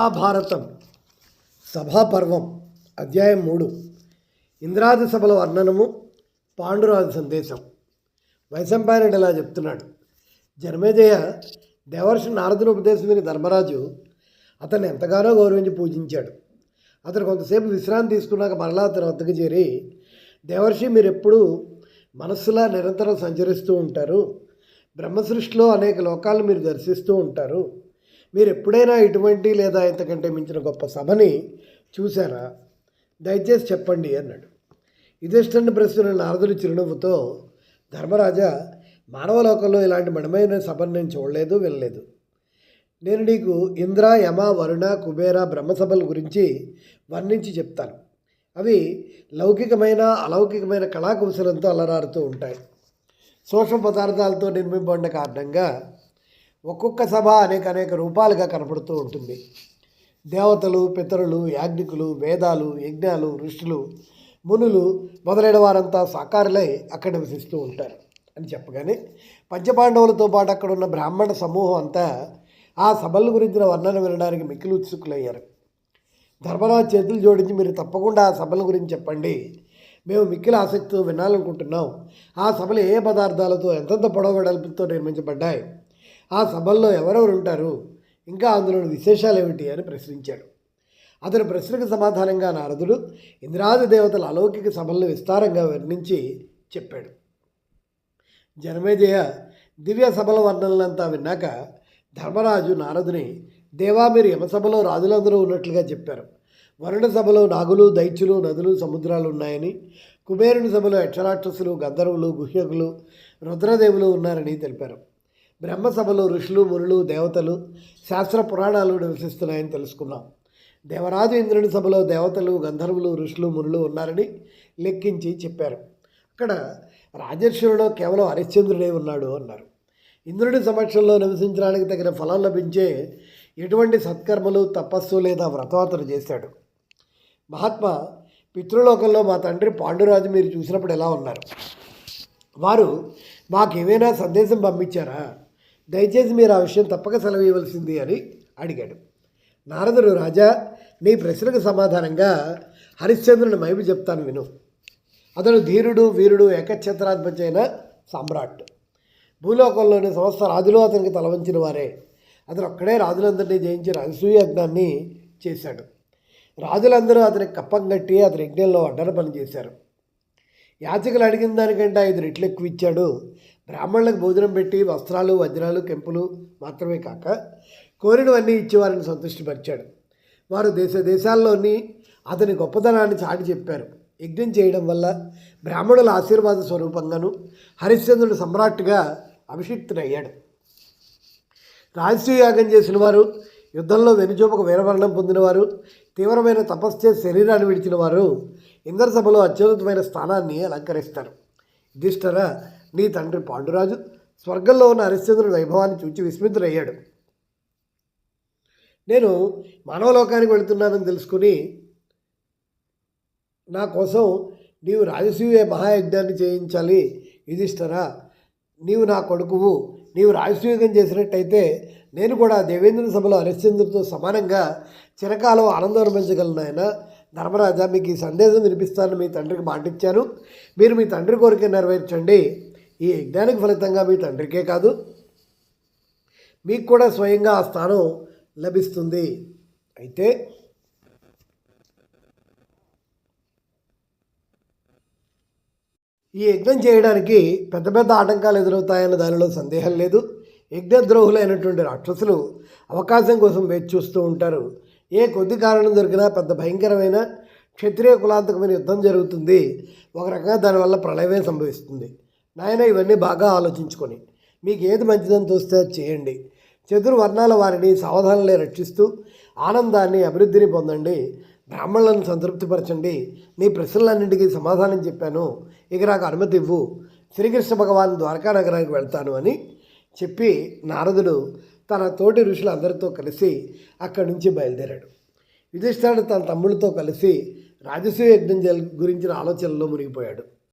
మహాభారతం సభాపర్వం అధ్యాయం మూడు. ఇంద్రాది సభల వర్ణనము పాండురాజు సందేశం. వైశంపాయనుడు ఇలా చెప్తున్నాడు. జన్మేజయ దేవర్షి నారదుని ఉపదేశం విని ధర్మరాజు అతన్ని ఎంతగానో గౌరవించి పూజించాడు. అతను కొంతసేపు విశ్రాంతి తీసుకున్నాక మరలా అతని వద్దకు చేరి దేవర్షి మీరు ఎప్పుడూ మనస్సులా నిరంతరం సంచరిస్తూ ఉంటారు. బ్రహ్మ సృష్టిలో అనేక లోకాలను మీరు దర్శిస్తూ ఉంటారు. మీరు ఎప్పుడైనా ఇటువంటి లేదా ఇంతకంటే మించిన గొప్ప సభని చూశారా? దయచేసి చెప్పండి అన్నాడు. యుధిష్ఠుని ప్రశ్న నారదుడి చిరునవ్వుతో ధర్మరాజా మానవలోకంలో ఇలాంటి మడమైన సభను నేను చూడలేదు వినలేదు. నేను నీకు ఇంద్ర యమ వరుణ కుబేర బ్రహ్మసభల గురించి వర్ణించి చెప్తాను. అవి లౌకికమైన అలౌకికమైన కళాకౌశలంతో అలరారుతూ ఉంటాయి. సూక్ష్మ పదార్థాలతో నిర్మింపబడిన కారణంగా ఒక్కొక్క సభ అనేక అనేక రూపాలుగా కనపడుతూ ఉంటుంది. దేవతలు పితరులు యాజ్ఞికులు వేదాలు యజ్ఞాలు ఋషులు మునులు మొదలైన వారంతా సాకారులై అక్కడ నివసిస్తూ ఉంటారు అని చెప్పగానే పంచపాండవులతో పాటు అక్కడ ఉన్న బ్రాహ్మణ సమూహం అంతా ఆ సభల గురించిన వర్ణన వినడానికి మిక్కిలి ఉత్సుకులయ్యారు ధర్మరాజు చేతులు జోడించి మీరు తప్పకుండా ఆ సభల గురించి చెప్పండి. మేము మిక్కిలి ఆసక్తితో వినాలనుకుంటున్నాం. ఆ సభలు ఏ పదార్థాలతో ఎంతెంత పొడవు వెడల్పుతో నిర్మించబడ్డాయి? ఆ సభల్లో ఎవరెవరు ఉంటారు? ఇంకా అందులోని విశేషాలు ఏమిటి అని ప్రశ్నించాడు. అతని ప్రశ్నకు సమాధానంగా నారదుడు ఇంద్రాది దేవతల అలౌకిక సభలను విస్తారంగా వర్ణించి చెప్పాడు. జనమేజయ దివ్య సభల వర్ణనలంతా విన్నాక ధర్మరాజు నారదుని దేవా మీరు యమసభలో రాజులందరూ ఉన్నట్లుగా చెప్పారు. వరుణ సభలో నాగులు దైత్యులు నదులు సముద్రాలు ఉన్నాయని కుబేరుని సభలో యక్షరాక్షసులు గంధర్వులు గుహ్యకులు రుద్రదేవులు ఉన్నారని తెలిపారు. బ్రహ్మసభలో ఋషులు మునులు దేవతలు శాస్త్ర పురాణాలు నివసిస్తున్నాయని తెలుసుకున్నాం. దేవరాజు ఇంద్రుని సభలో దేవతలు గంధర్వులు ఋషులు మునులు ఉన్నారని లెక్కించి చెప్పారు. అక్కడ రాజర్షులలో కేవలం హరిశ్చంద్రుడే ఉన్నాడు అన్నారు. ఇంద్రుడి సమక్షంలో నివసించడానికి తగిన ఫలం లభించే ఎటువంటి సత్కర్మలు తపస్సు లేదా వ్రతం అతను చేశాడు. మహాత్మా పితృలోకంలో మా తండ్రి పాండురాజు మీరు చూసినప్పుడు ఎలా ఉన్నారు? వారు మాకేమైనా సందేశం పంపించారా? దయచేసి మీరు ఆ విషయం తప్పక సెలవు ఇవ్వవలసింది అని అడిగాడు. నారదుడు రాజా నీ ప్రశ్నకు సమాధానంగా హరిశ్చంద్రుని మైపు చెప్తాను విను. అతడు ధీరుడు వీరుడు ఏకఛత్రాధిపతి అయిన సామ్రాట్. భూలోకంలోని సమస్త రాజులు అతనికి తలవంచిన వారే. అతను ఒక్కడే రాజులందరినీ జయించి రాజసూయ యజ్ఞాన్ని చేశాడు. రాజులందరూ అతనికి కప్పం కట్టి అతని యజ్ఞంలో అడ్డర పని చేశారు యాచకులు అడిగిన దానికంటే ఐదు రెట్లు ఎక్కువ ఇచ్చాడు. బ్రాహ్మణులకు భోజనం పెట్టి వస్త్రాలు వజ్రాలు కెంపులు మాత్రమే కాక కోరినవన్నీ ఇచ్చి వారిని సంతృష్టిపరిచాడు. వారు దేశ దేశాల్లోని అతని గొప్పతనాన్ని చాటి చెప్పారు. యజ్ఞం చేయడం వల్ల బ్రాహ్మణుల ఆశీర్వాద స్వరూపంగాను హరిశ్చంద్రుడు సమ్రాట్గా అభిషిక్తుడయ్యాడు. రాజసీయాగం చేసిన వారు యుద్ధంలో వెనుచూపకు వీరమరణం పొందినవారు తీవ్రమైన తపస్సు శరీరాన్ని విడిచిన వారు ఇంద్రసభలో అత్యున్నతమైన స్థానాన్ని అలంకరిస్తారు. యుధిష్ఠర నీ తండ్రి పాండురాజు స్వర్గంలో ఉన్న హరిశ్చంద్రుడి వైభవాన్ని చూచి విస్మితుడయ్యాడు. నేను మానవలోకానికి వెళుతున్నానని తెలుసుకుని నా కోసం నీవు రాజసూయ మహాయజ్ఞాన్ని చేయించాలి యుధిష్ఠరా. నీవు నా కొడుకువు నీవు రాజసూయగం చేసినట్టయితే నేను కూడా దేవేంద్ర సభలో హరిశ్చంద్రుడితో సమానంగా చిరకాలం ఆనందం ఆయన ధర్మరాజా మీకు ఈ సందేశం వినిపిస్తానని మీ తండ్రికి మాటిచ్చాను. మీరు మీ తండ్రి కోరిక నెరవేర్చండి. ఈ యజ్ఞానికి ఫలితంగా మీ తండ్రికే కాదు మీకు కూడా స్వయంగా ఆ స్థానం లభిస్తుంది. అయితే ఈ యజ్ఞం చేయడానికి పెద్ద పెద్ద ఆటంకాలు ఎదురవుతాయన్న దానిలో సందేహం లేదు. యజ్ఞద్రోహులైనటువంటి రాక్షసులు అవకాశం కోసం వేచి చూస్తూ ఉంటారు. ఏ కొద్ది కారణం దొరికినా పెద్ద భయంకరమైన క్షత్రియ కులాంతకమైన యుద్ధం జరుగుతుంది. ఒక రకంగా దానివల్ల ప్రళయమే సంభవిస్తుంది. నాయన ఇవన్నీ బాగా ఆలోచించుకొని మీకు ఏది మంచిదని తోస్తే అది చేయండి. చతుర్వర్ణాల వారిని సావధానంలో రక్షిస్తూ ఆనందాన్ని అభివృద్ధిని పొందండి. బ్రాహ్మణులను సంతృప్తిపరచండి. నీ ప్రశ్నలన్నింటికీ సమాధానం చెప్పాను. ఇక నాకు అనుమతి ఇవ్వు. శ్రీకృష్ణ భగవాన్ ద్వారకా నగరానికి వెళ్తాను అని చెప్పి నారదుడు తన తోటి ఋషులందరితో కలిసి అక్కడి నుంచి బయలుదేరాడు. యుధిష్ఠాడు తన తమ్ముడితో కలిసి రాజసూయ యజ్ఞం గురించిన ఆలోచనలో మునిగిపోయాడు.